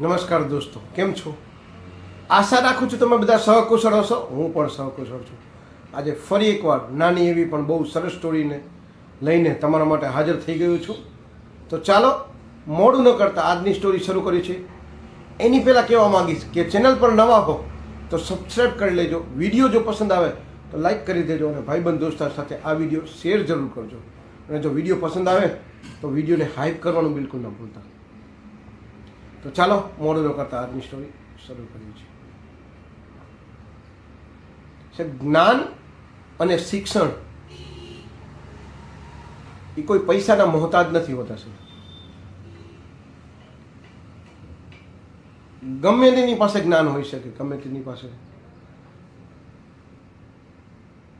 નમસ્કાર દોસ્તો, કેમ છો? આશા રાખું છું તમે બધા સહકુશળ હશો. હું પણ સહકુશળ છું. આજે ફરી એકવાર નાની એવી પણ બહુ સરસ સ્ટોરીને લઈને તમારા માટે હાજર થઈ ગયો છું. તો ચાલો, મોડું ન કરતાં આજની સ્ટોરી શરૂ કરી છે એની પહેલાં કહેવા માંગીશ કે ચેનલ પર નવા હો તો સબસ્ક્રાઈબ કરી લેજો. વીડિયો જો પસંદ આવે તો લાઈક કરી દેજો અને ભાઈબંધ દોસ્તાર સાથે આ વીડિયો શેર જરૂર કરજો. અને જો વીડિયો પસંદ આવે તો વિડીયોને હાઇપ કરવાનું બિલકુલ ન ભૂલતા. તો ચાલો, મોડું કરતા, આજની સ્ટોરી શરૂ કરીએ છીએ. જ્ઞાન અને શિક્ષણ એ કોઈ પૈસાના મોહતાજ નથી હોતા છે ગમે તેની પાસે જ્ઞાન હોઈ શકે, ગમે તેની પાસે.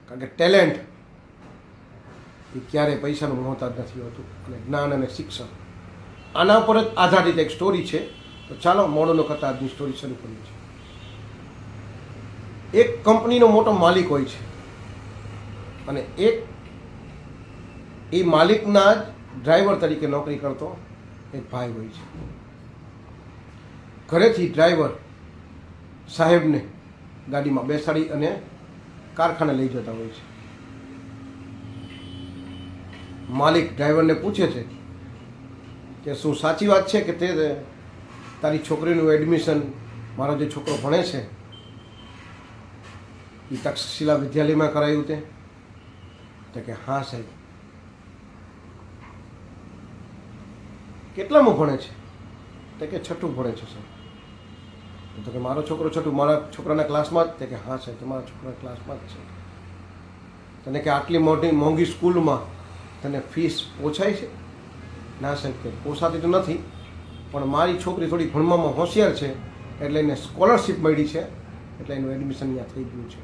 કારણ કે ટેલેન્ટ એ ક્યારેય પૈસાનું મોહતાજ નથી હોતું. અને જ્ઞાન અને શિક્ષણ આના ઉપર જ આધારિત એક સ્ટોરી છે. તો ચાલો મોડો કરતા આજની સ્ટોરી શરૂ કરીએ છીએ. એક કંપનીનો મોટો માલિક હોય છે. અને એક એ માલિકના જ ડ્રાઈવર તરીકે નોકરી કરતો એક ભાઈ હોય છે. ઘરેથી ડ્રાઈવર સાહેબને ગાડીમાં બેસાડી અને કારખાને લઈ જતા હોય છે. માલિક ડ્રાઈવરને પૂછે છે કે શું સાચી વાત છે કે તે તારી છોકરીનું એડમિશન મારો જે છોકરો ભણે છે, એ તક્ષશિલા વિદ્યાલયમાં કરાયું તે. તો કે હા સાહેબ. કેટલામાં ભણે છે? તો કે છઠ્ઠું ભણે છે સાહેબ. તો કે મારો છોકરો છઠ્ઠું, મારા છોકરાના ક્લાસમાં જ? તે કે હા સાહેબ, તમારા છોકરાના ક્લાસમાં જ છે. તને કે આટલી મોટી, મોંઘી સ્કૂલમાં તને ફીસ પોસાય છે? ના સાહેબ, કે પોસાતી તો નથી. પણ મારી છોકરી થોડી ભણવામાં હોશિયાર છે, એટલે એને સ્કોલરશિપ મળી છે, એટલે એનું એડમિશન ત્યાં થઈ ગયું છે.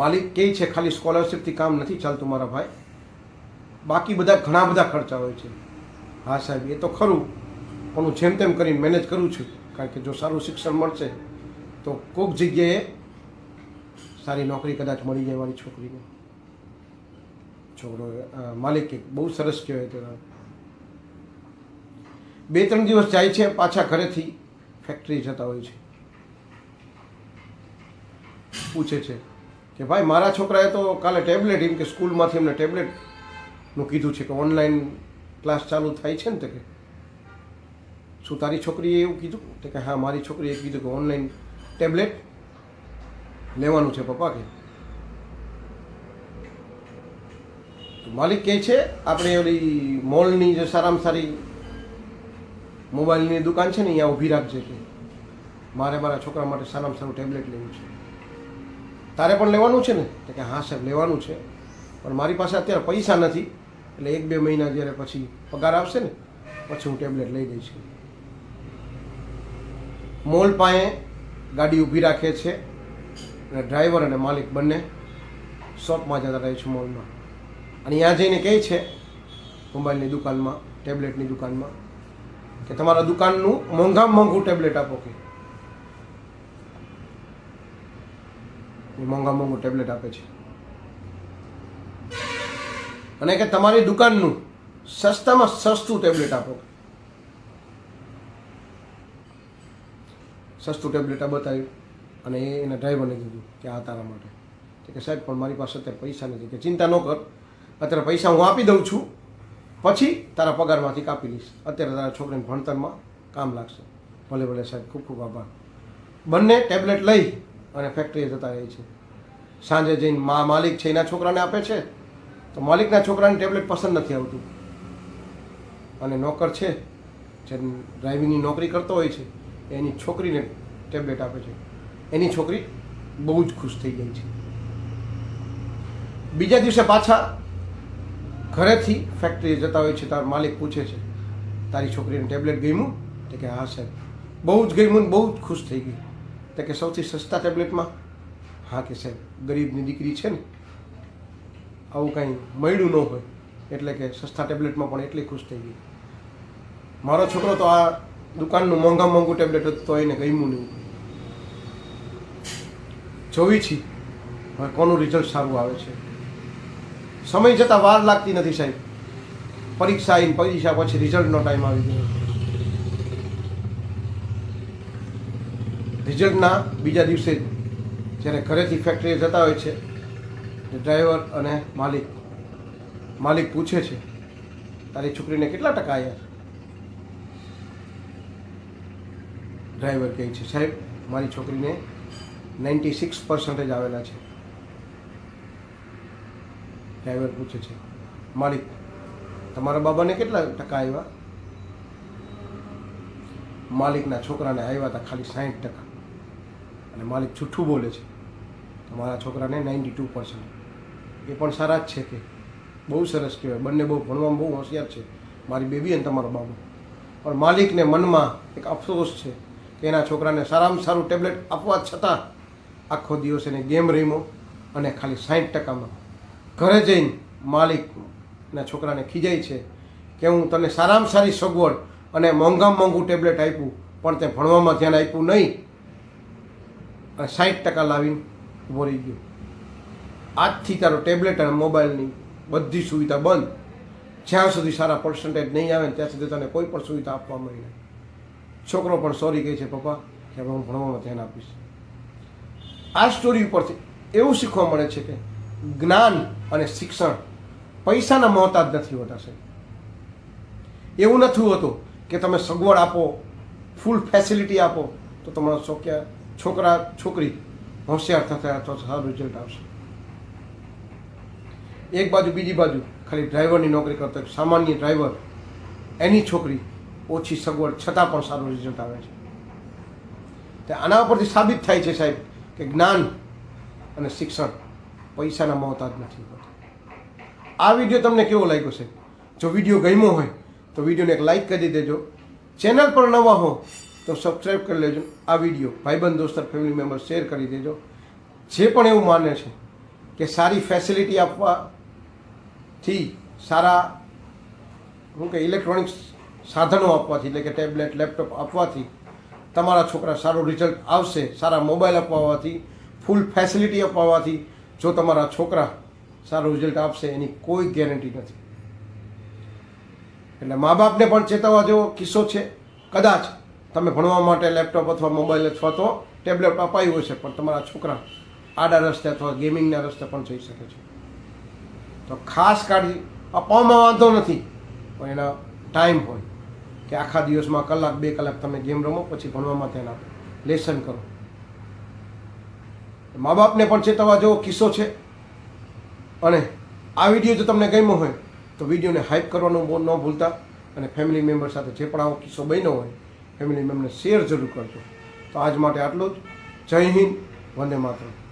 માલિક કહે છે, ખાલી સ્કોલરશિપથી કામ નથી ચાલતું મારા ભાઈ. બાકી બધા ઘણા બધા ખર્ચા હોય છે. હા સાહેબ, એ તો ખરું, પણ હું જેમ તેમ કરીને મેનેજ કરું છું, કારણ કે જો સારું શિક્ષણ મળશે, તો કોઈક જગ્યાએ સારી નોકરી કદાચ મળી જાય મારી છોકરીને. છોકરો માલિકે બહુ સરસ કહેવાય તેના. બે ત્રણ દિવસ જાય છે, પાછા ઘરેથી ફેક્ટરી જતા હોય છે. પૂછે છે કે ભાઈ, મારા છોકરાએ તો કાલે ટેબ્લેટ એમ કે સ્કૂલમાંથી એમને ટેબ્લેટનું કીધું છે કે ઓનલાઈન ક્લાસ ચાલુ થાય છે ને તે કે, શું તારી છોકરીએ એવું કીધું? તો કે, હા, મારી છોકરીએ કીધું કે ઓનલાઈન ટેબ્લેટ લેવાનું છે પપ્પા કે. માલિક કહે છે, આપણે ઓલી મોલની જે સારામાં સારી મોબાઈલની દુકાન છે ને, અહીંયા ઊભી રાખજે કે મારે મારા છોકરા માટે સારામાં સારું ટેબ્લેટ લેવું છે. તારે પણ લેવાનું છે ને? તો કે હા સાહેબ, લેવાનું છે. પણ મારી પાસે અત્યારે પૈસા નથી, એટલે એક બે મહિના જ્યારે પછી પગાર આવશે ને, પછી હું ટેબ્લેટ લઈ દઈશ. મોલ પાસે ગાડી ઊભી રાખે છે અને ડ્રાઈવર અને માલિક બંને શોપમાં જતા રહે છે મોલમાં. અને ત્યાં જઈને કહે છે, મોબાઈલની દુકાનમાં, ટેબ્લેટની દુકાનમાં કે તમારા દુકાનનું મોંઘામાં મોંઘું ટેબ્લેટ આપો કે. મોંઘા મોંઘું ટેબ્લેટ આપે છે. અને કે તમારી દુકાનનું સસ્તામાં સસ્તું ટેબ્લેટ આપો સસ્તું ટેબ્લેટ આ બતાવ્યું. અને એ એના ડ્રાઈવરને કીધું કે આ તારા માટે. કે સાહેબ, પણ મારી પાસે અત્યારે પૈસા નથી. કે ચિંતા ન કર. અત્યારે પૈસા હું આપી દઉં છું. પછી તારા પગારમાંથી કાપી લઈશ. અત્યારે તારા છોકરીને ભણતરમાં કામ લાગશે. ભલે ભલે સાહેબ, ખૂબ ખૂબ આભાર. બંને ટેબ્લેટ લઈ અને ફેક્ટરીએ જતા રહે છે. સાંજે જઈને મા માલિક છે, એના છોકરાને આપે છે. તો માલિકના છોકરાને ટેબ્લેટ પસંદ નથી આવતું. અને નોકર છે, જે ડ્રાઇવિંગની નોકરી કરતો હોય છે, એની છોકરીને ટેબ્લેટ આપે છે. એની છોકરી બહુ જ ખુશ થઈ ગઈ છે. બીજા દિવસે પાછા ઘરેથી ફેક્ટરીએ જતા હોય છે, તારો માલિક પૂછે છે, તારી છોકરીને ટેબ્લેટ ગમ્યું? તો કે, હા, સાહેબ. બહુ જ ગમ્યું ને બહુ જ ખુશ થઈ ગઈ. તો કે, સૌથી સસ્તા ટેબ્લેટમાં હા, કે સાહેબ, ગરીબની દીકરી છે ને, આવું કાંઈ મળ્યું ન હોય, એટલે કે સસ્તા ટેબ્લેટમાં પણ એટલી ખુશ થઈ ગઈ. મારો છોકરો તો આ દુકાનનું મોંઘા મોંઘું ટેબ્લેટ હતું તો એને ગમ્યું નહીં. જોવી છી, હવે કોનું રિઝલ્ટ સારું આવે છે? સમય જતાં વાર લાગતી નથી સાહેબ. પરીક્ષા આવીને પરીક્ષા પછી રિઝલ્ટનો ટાઈમ આવી ગયો. રિઝલ્ટના બીજા દિવસે જ્યારે ઘરેથી ફેક્ટરીએ જતા હોય છે ડ્રાઈવર અને માલિક માલિક પૂછે છે, તારી છોકરીને કેટલા ટકા આવ્યા ડ્રાઈવર કહે છે, સાહેબ, મારી છોકરીને નાઇન્ટી સિક્સ પર્સન્ટેજ આવેલા છે. ડ્રાઈવર પૂછે છે, માલિક, તમારા બાબાને કેટલા ટકા આવ્યા માલિકના છોકરાને આવ્યા હતા ખાલી સાઠ ટકા. અને માલિક છૂઠું બોલે છે, તમારા છોકરાને નાઇન્ટી ટુ પર્સન્ટ. એ પણ સારા જ છે કે, બહુ સરસ કહેવાય. બંને બહુ ભણવામાં બહુ હોશિયાર છે, મારી બેબી અને તમારો બાબો. પણ માલિકને મનમાં એક અફસોસ છે કે એના છોકરાને સારામાં સારું ટેબ્લેટ આપવા છતાં આખો દિવસ એને ગેમ રમ્યો અને ખાલી સાઠ ટકામાં ઘરે જઈને માલિકના છોકરાને ખીજાય છે કે હું તને સારામાં સારી સગવડ અને મોંઘામાં મોંઘું ટેબ્લેટ આપ્યું, પણ તે ભણવામાં ધ્યાન આપ્યું નહીં. અને સાઠ ટકા લાવીને ઊભો રહી ગયો. આજથી તારો ટેબ્લેટ અને મોબાઈલની બધી સુવિધા બંધ. જ્યાં સુધી સારા પર્સન્ટેજ નહીં આવે ને ત્યાં સુધી તને કોઈ પણ સુવિધા આપવામાં નહીં. છોકરો પણ સોરી કહે છે, પપ્પા, કે હું ભણવામાં ધ્યાન આપીશ. આ સ્ટોરી ઉપરથી એવું શીખવા મળે છે કે જ્ઞાન અને શિક્ષણ પૈસાના મોહતાજ નથી હોતા સાહેબ. એવું નથી હોતું કે તમે સગવડ આપો ફૂલ ફેસિલિટી આપો, તો તમારા છોકરા છોકરા, છોકરી હોશિયાર થશે અથવા સારું રિઝલ્ટ આવશે. એક બાજુ, બીજી બાજુ, ખાલી ડ્રાઈવરની નોકરી કરતો એક સામાન્ય ડ્રાઈવર એની છોકરી ઓછી સગવડ છતાં પણ સારું રિઝલ્ટ આવે છે. તે આના ઉપરથી સાબિત થાય છે સાહેબ કે જ્ઞાન અને શિક્ષણ પૈસાના મોહતાજ નથી આ વીડિયો તમને કેવો લાગ્યો છે? જો વીડિયો ગમ્યો હોય, તો વિડીયોને એક લાઈક કરી દેજો. ચેનલ પર નવા હો, તો સબસ્ક્રાઈબ કરી લેજો. આ વીડિયો ભાઈબંધ દોસ્તર ફેમિલી મેમ્બર શેર કરી દેજો. જે પણ એવું માને છે કે સારી ફેસિલિટી આપવાથી સારા શું કે ઇલેક્ટ્રોનિક્સ સાધનો આપવાથી, એટલે કે ટેબ્લેટ લેપટોપ આપવાથી તમારા છોકરા સારું રિઝલ્ટ આવશે, સારા મોબાઈલ અપાવવાથી ફૂલ ફેસિલિટી અપાવવાથી જો તમારા છોકરા સારું રિઝલ્ટ આપશે, એની કોઈ ગેરંટી નથી. એટલે મા બાપને પણ ચેતવવા જેવો કિસ્સો છે. કદાચ તમે ભણવા માટે લેપટોપ અથવા મોબાઈલ અથવા તો ટેબ્લેટ અપાયું હશે, પણ તમારા છોકરા આડા રસ્તે અથવા ગેમિંગના રસ્તે પણ જઈ શકે છે. તો ખાસ કાળજી, અપાવવામાં વાંધો નથી, પણ એના ટાઈમ હોય કે આખા દિવસમાં કલાક, બે કલાક તમે ગેમ રમો, પછી ભણવામાં ધ્યાન આપો. લેસન કરો. મા બાપને પણ ચેતવવા જેવો કિસ્સો છે. અને આ વીડિયો જો તમને ગમ્યો હોય, તો વિડીયોને હાઇપ કરવાનું ન ભૂલતા અને ફેમિલી મેમ્બર સાથે જે પણ આવો કિસ્સો બન્યો હોય ફેમિલી મેમ્બરને શેર જરૂર કરજો. તો આજ માટે આટલું જ. જય હિન્દ, વંદે માતરમ.